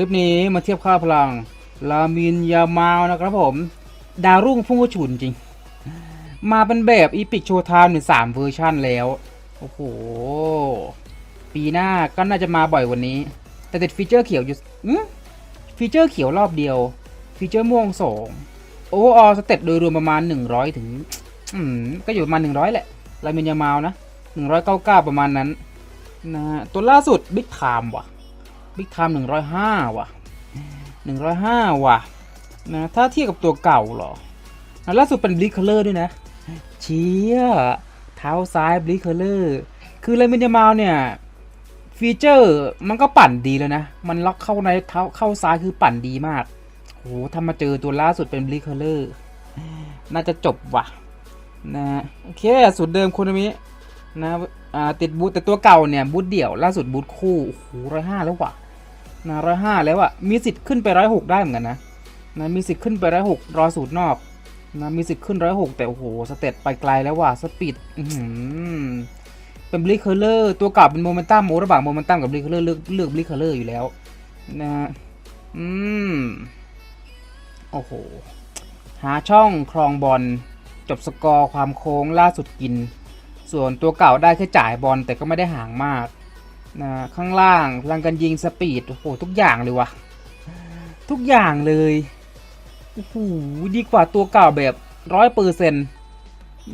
ลิปนี้มาเทียบค่าพลัง ลามินยามาวนะครับผม ดาวรุ่งพุ่งกระฉุนจริง มาเป็นแบบ Epic Showtime ถึง3เวอร์ชันแล้ว โอ้โห ปีหน้าก็น่าจะมาบ่อยวันนี้ แต่ติดฟีเจอร์เขียวอยู่ฟีเจอร์เขียวรอบเดียว ฟีเจอร์ม่วงสองโอเวอร์ออสเตตโดยรวมประมาณ 100 ถึง อืม ก็อยู่ประมาณ 100 แหละ ลามินยามาวนะ 199 ประมาณนั้นนะฮะตัวล่าสุดบิ๊กไทม์ว่ะ บิ๊กไทม์105ว่ะ105ว่ะนะถ้าเทียบกับตัวเก่าหรอนะล่าสุดเป็นบลิคเคอร์ด้วยนะ เชี่ยเท้าซ้ายบลิคเคอร์คือเลมินยามาวเนี่ยฟีเจอร์มันก็ปั่นดีแล้วนะ มันล็อกเข้าในเท้าเข้าซ้ายคือปั่นดีมากโหถ้ามาเจอตัวล่าสุดเป็นบลิคเคอร์น่าจะจบว่ะนะฮะโอเคสุดเดิมคุณมินะอ่าติดบูทแต่ตัวเก่าเนี่ยบูทเดี่ยวล่าสุดบูทคู่โอ้โหร้อยห้าแล้วว่ะ นะร้อยห้าแล้วอะมีสิทธิ์ขึ้นไปร้อยหกได้เหมือนกันนะนะมีสิทธิ์ขึ้นไปร้อยหกรอสูตรนอกนะมีสิทธิ์ขึ้นร้อยหกแต่โอ้โหสเตตไปไกลแล้วว่ะสปีดเป็นบลิคเคอร์ตัวเก่าเป็นโมเมนตัมโมระหว่างโมเมนตัมกับบลิคเคอร์เลือกเลือกบลิคเคอร์อยู่แล้วนะฮะอืมโอ้โหหาช่องครองบอลจบสกอร์ความโค้งล่าสุดกิน ส่วนตัวเก่าได้แค่จ่ายบอลแต่ก็ไม่ได้ห่างมาก นะข้างล่างพลังการยิงสปีดโอ้โหทุกอย่างเลยวะทุกอย่างเลยโอ้โหดีกว่าตัวเก่าแบบร้อยเปอร์เซ็นต์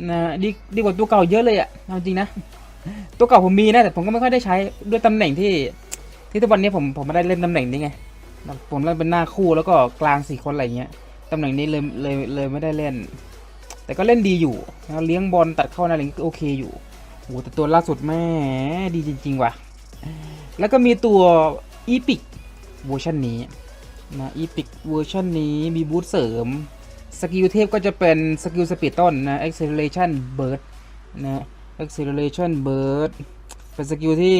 นะดีดีกว่าตัวเก่าเยอะเลยอะเอาจริงนะตัวเก่าผมมีนะแต่ผมก็ไม่ค่อยได้ใช้ด้วยตำแหน่งที่ ที่ทุกวันนี้ผมผมไม่ได้เล่นตำแหน่งนี้ไงผมเล่นเป็นหน้าคู่แล้วก็กลางสี่คนอะไรเงี้ยตำแหน่งนี้เลยเลยเลยไม่ได้เล่น แต่ก็เล่นดีอยู่เลี้ยงบอลตัดเข้าหน้าลิงก็โอเคอยู่โหแต่ตัวล่าสุดแม่ดีจริงๆว่ะ แล้วก็มีตัวอีพิกเวอร์ชันนี้นะอีพิกเวอร์ชันนี้มีบูทเสริมสกิลเทพก็จะเป็นสกิลสปีดต้นนะ acceleration burst นะ acceleration burst เป็นสกิลที่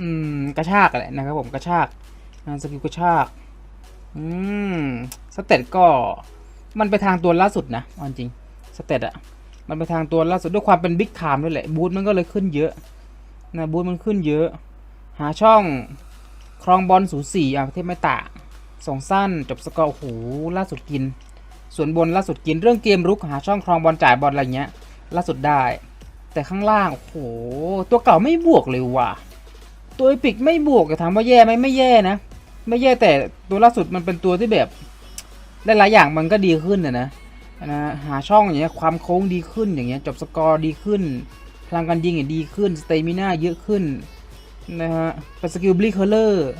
อืมกระชากแหละนะครับผมกระชากนะสกิลกระชากอืมสเตตก็มันไปทางตัวล่าสุดนะจริงสเตตอะมันไปทางตัวล่าสุดด้วยความเป็นบิ๊กไทม์ด้วยแหละบูทมันก็เลยขึ้นเยอะ นะบูทมันขึ้นเยอะ หาช่องครองบอลสูสีอะประเทศไม่ต่างส่งสั้นจบสกอร์โอ้โหล่าสุดกิน ส่วนบนล่าสุดกินเรื่องเกมรุกหาช่องครองบอลจ่ายบอลอะไรเงี้ย ล่าสุดได้ แต่ข้างล่างโอ้โหตัวเก่าไม่บวกเลยว่ะ ตัวไอปิกไม่บวกจะถามว่าแย่ไหมไม่แย่นะ ไม่แย่แต่ตัวล่าสุดมันเป็นตัวที่แบบได้หลายอย่างมันก็ดีขึ้นนะนะหาช่องอย่างเงี้ยความโค้งดีขึ้นอย่างเงี้ยจบสกอร์ดีขึ้น พลังการยิงเนี่ยดีขึ้นสเตมิน่าเยอะขึ้นนะฮะปสกิลบลิคเคอร์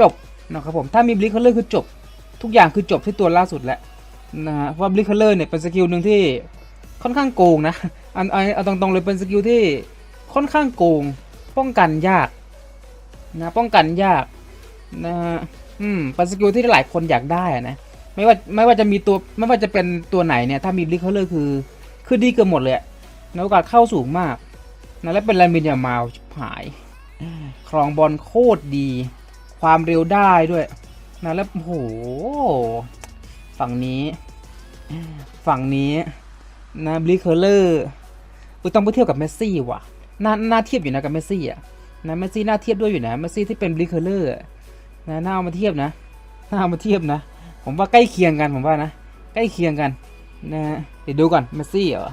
จบนะครับผมถ้ามีบลิคเคอร์คือจบ ทุกอย่างคือจบที่ตัวล่าสุดแล้วนะฮะเพราะบลิคเคอร์เนี่ยเป็นสกิลหนึ่งที่ค่อนข้างโกงนะอันเอาตรงๆเลยเป็นสกิลที่ค่อนข้างโกง ป้องกันยากนะป้องกันยากนะฮะอืมเป็นสกิลที่หลายคนอยากได้อะนะไม่ว่าไม่ว่าจะมีตัวไม่ว่าจะเป็นตัวไหนเนี่ยถ้ามีบลิคเคอร์คือคือดีเกือบหมดเลยนะโอกาสเข้าสูงมาก นะและเป็นแรมินยามาวชิบหาย ครองบอลโคตรดี ความเร็วได้ด้วยนะแล้วโอ้โหฝั่งนี้ ฝั่งนี้นะบลิคเคอร์ต้องไปเทียบกับเมสซี่ว่ะน่าน่าเทียบอยู่นะกับเมสซี่อะนะเมสซี่น่าเทียบด้วยอยู่นะเมสซี่ที่เป็นบลิคเคอร์นะน่าเอามาเทียบนะน่าเอามาเทียบนะ ผมว่าใกล้เคียงกันผมว่านะ ใกล้เคียงกันนะเดี๋ยวดูก่อนเมสซี่เหรอ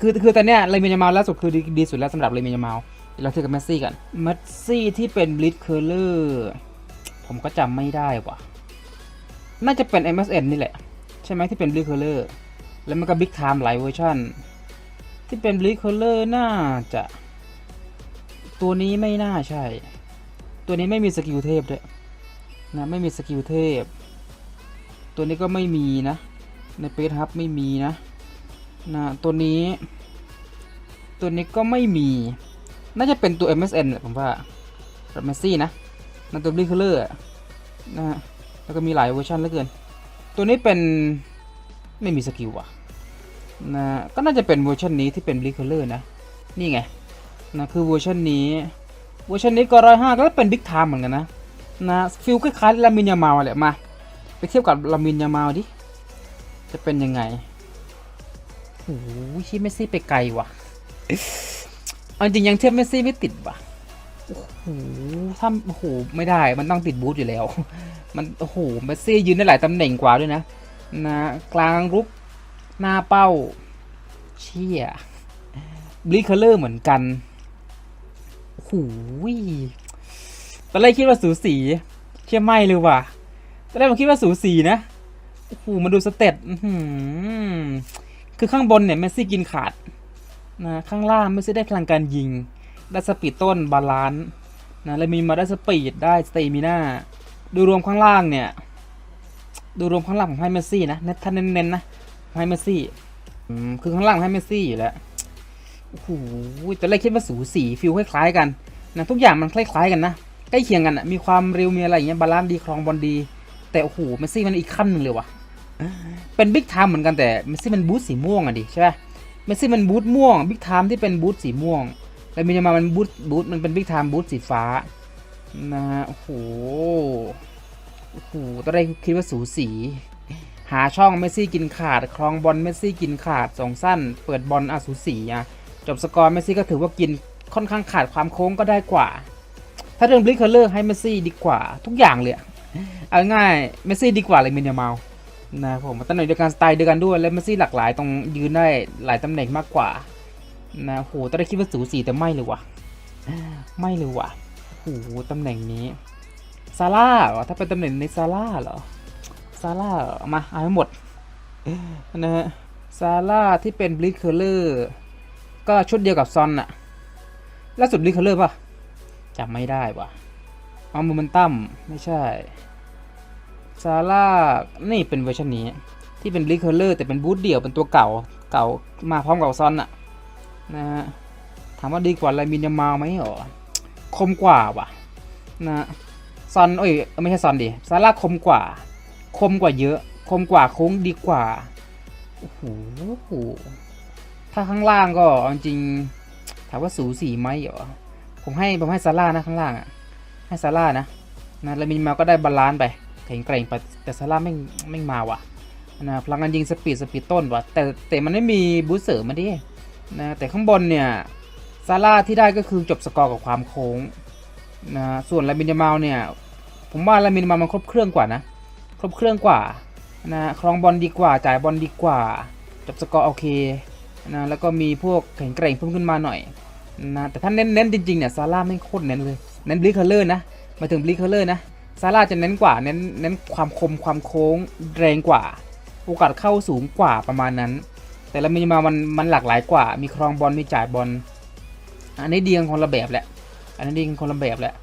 คือคือตอนเนี้ยเลมินยามาลล่าสุดคือดีดีสุดแล้วสำหรับเลมินยามาลเราเทียบกับเมสซี่กันเมสซี่ที่เป็นบลิทเคอร์เลอร์ผมก็จำไม่ได้ว่ะ น่าจะเป็น MSN นี่แหละ ใช่ไหมที่เป็นบลิทเคอร์เลอร์แล้วมันก็บิ๊กไทม์หลายเวอร์ชันที่เป็นบลิทเคอร์เลอร์น่าจะ ตัวนี้ไม่น่าใช่ ตัวนี้ไม่มีสกิลเทพด้วยนะไม่มีสกิลเทพ ตัวนี้ก็ไม่มีนะ ในเปซฮับไม่มีนะ นะตัวนี้ ตัวนี้ก็ไม่มี น่าจะเป็นตัว MSN แหละผมว่าแบบเมสซี่นะนั่นตัวบลิคเลอร์นะฮะแล้วก็มีหลายเวอร์ชันเหลือเกิน ตัวนี้เป็นไม่มีสกิลว่ะนะก็น่าจะเป็นเวอร์ชันนี้ที่เป็นบลิคเลอร์นะ นี่ไงนะคือเวอร์ชันนี้ เวอร์ชันนี้ก็ร้อยห้าก็เป็นบิ๊กไทม์เหมือนกันนะนะฟิลคล้ายๆลามินยามาแหละมา ไปเทียบกับลามินยามาดิ จะเป็นยังไง หชิเมสซี่ไปไกลว่ะเอาจริงยังเทียบเมสซี่ไม่ติดว่ะโอ้โหถ้าโอ้โหไม่ได้มันต้องติดบูทอยู่แล้ว มันโอ้โหเมสซี่ยืนได้หลายตำแหน่งกว่าด้วยนะนะกลางรุกหน้าเป้า เชี่ยบลิคเลอร์เหมือนกันโอ้โหตอนแรกคิดว่าสูสีเชื่อไม่เลยว่ะตอนแรกผมคิดว่าสูสีนะโอ้โหมาดูสเตตอื้อหือ คือข้างบนเนี่ยเมสซี่กินขาดนะข้างล่างเมสซี่ได้พลังการยิง ได้สปีดต้นบาลานซ์นะแล้วมีมาได้สปีดได้สเตมิน่าดูรวมข้างล่างเนี่ยดูรวมข้างล่างผมให้เมสซี่นะถ้าเน้นๆนะผมให้เมสซี่คือข้างล่างให้เมสซี่อยู่แล้วโอ้โหตอนแรกคิดว่าสูสีฟิลคล้ายๆกันนะทุกอย่างมันคล้ายๆกันนะใกล้เคียงกันอะมีความเร็วมีอะไรอย่างเงี้ยบาลานซ์ดีครองบอลดี แต่โอ้โหเมสซี่มันอีกขั้นหนึ่งเลยว่ะ เป็นบิ๊กไทม์เหมือนกันแต่เมสซี่มันบูทสีม่วงอะดิใช่ไหมเมสซี่มันบูทม่วงบิ๊กไทม์ที่เป็นบูทสีม่วงแล้วมีมามันบูทบูทมันเป็นบิ๊กไทม์บูทสีฟ้านะฮะโอ้โหโอ้โหตอนแรกคิดว่าสูสี หาช่องเมสซี่กินขาด ครองบอลเมสซี่กินขาดสองสั้น เปิดบอลอาสูสีอะจบสกอร์เมสซี่ก็ถือว่ากินค่อนข้างขาดความโค้งก็ได้กว่า ถ้าเรื่องบลิคเคอร์เลอร์ให้เมสซี่ดีกว่าทุกอย่างเลยเอาง่ายเมสซี่ดีกว่าเลยมินยามาล นะครับผมตำแหน่งเดียวกันสไตล์เดียวกันด้วยและเมสซี่หลากหลายตรงยืนได้หลายตำแหน่งมากกว่านะโหตอนแรกคิดว่าสูสีแต่ไม่เลยว่ะ ไม่เลยว่ะโหตำแหน่งนี้ซาร่าเหรอถ้าเป็นตำแหน่งในซาร่าเหรอซาร่าเอมาเอาให้หมดนะฮะซาร่าที่เป็นบลิคเคอร์เลอร์ก็ชุดเดียวกับซอนอะล่าสุดบลิคเคอร์เลอร์ป่ะจำไม่ได้ว่ะเอาโมเมนตัมไม่ใช่ ซาร่านี่เป็นเวอร์ชันนี้ ที่เป็นบลิคเคอร์เลอร์แต่เป็นบูทเดี่ยวเป็นตัวเก่าเก่ามาพร้อมกับซอนอะนะฮะถามว่าดีกว่าลามินยามาลไหมหรอคมกว่าว่ะนะซอนเอ้ยไม่ใช่ซอนดิซาร่าคมกว่า คมกว่าเยอะ คมกว่าโค้งดีกว่าโอ้โหถ้าข้างล่างก็จริงถามว่าสูสีไหมเหรอผมให้ผมให้ซาร่านะข้างล่างอะให้ซาร่านะนะแล้วมินมาก็ได้บาลานซ์ไป แข็งแกร่งไปแต่ซาร่าไม่ไม่มาว่ะนะพลังงานยิงสปีดสปีดต้นว่ะแต่แต่มันไม่มีบูสเสริมมาดินะแต่ข้างบนเนี่ยซาร่าที่ได้ก็คือจบสกอร์กับความโค้งนะส่วนลามินยามาเนี่ยผมว่าลามินยามามันครบเครื่องกว่านะครบเครื่องกว่านะครองบอลดีกว่าจ่ายบอลดีกว่าจบสกอร์โอเคนะแล้วก็มีพวกแข็งแกร่งเพิ่มขึ้นมาหน่อยนะแต่ถ้าเน้นเน้นจริงๆเนี่ยซาร่าไม่โคตรเน้นเลยเน้นบลิคเคอร์เลอร์นะมาถึงบลิคเคอร์เลอร์นะ ซาร่าจะเน้นกว่าเน้นเน้นความคมความโค้งแรงกว่า โอกาสเข้าสูงกว่าประมาณนั้น แต่ละมินิมามันมันหลากหลายกว่า มีครองบอลมีจ่ายบอลอันนี้ดีกันคนละแบบแหละ อันนี้ดีกันคนละแบบแหละ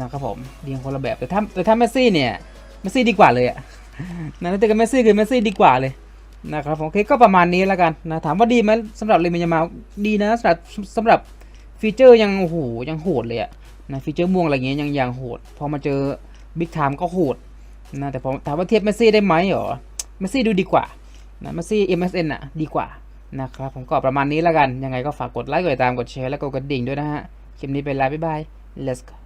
นะครับผมดีกันคนละแบบแต่ถ้าแต่ถ้าเมสซี่เนี่ยเมสซี่ดีกว่าเลยอะนะแต่กับเมสซี่คือเมสซี่ดีกว่าเลยนะครับผมโอเคก็ประมาณนี้แล้วกันนะถามว่าดีไหมสำหรับเลมิยามาดีนะสำหรับสำหรับฟีเจอร์ยังโอ้โหยังโหดเลยอะนะฟีเจอร์ม่วงอะไรเงี้ยยังยังโหดพอมาเจอ บิ๊กไทม์ก็โหดนะแต่ผมถามว่าเทียบเมสซี่ได้ไหมเหรอเมสซี่ดูดีกว่านะเมสซี่ MSN อะดีกว่านะครับผมก็ประมาณนี้แล้วกัน ยังไงก็ฝากกดไลค์กดติดตามกดแชร์แล้วก็กดกระดิ่งด้วยนะฮะ คลิปนี้เป็นลาบ๊ายบาย let's go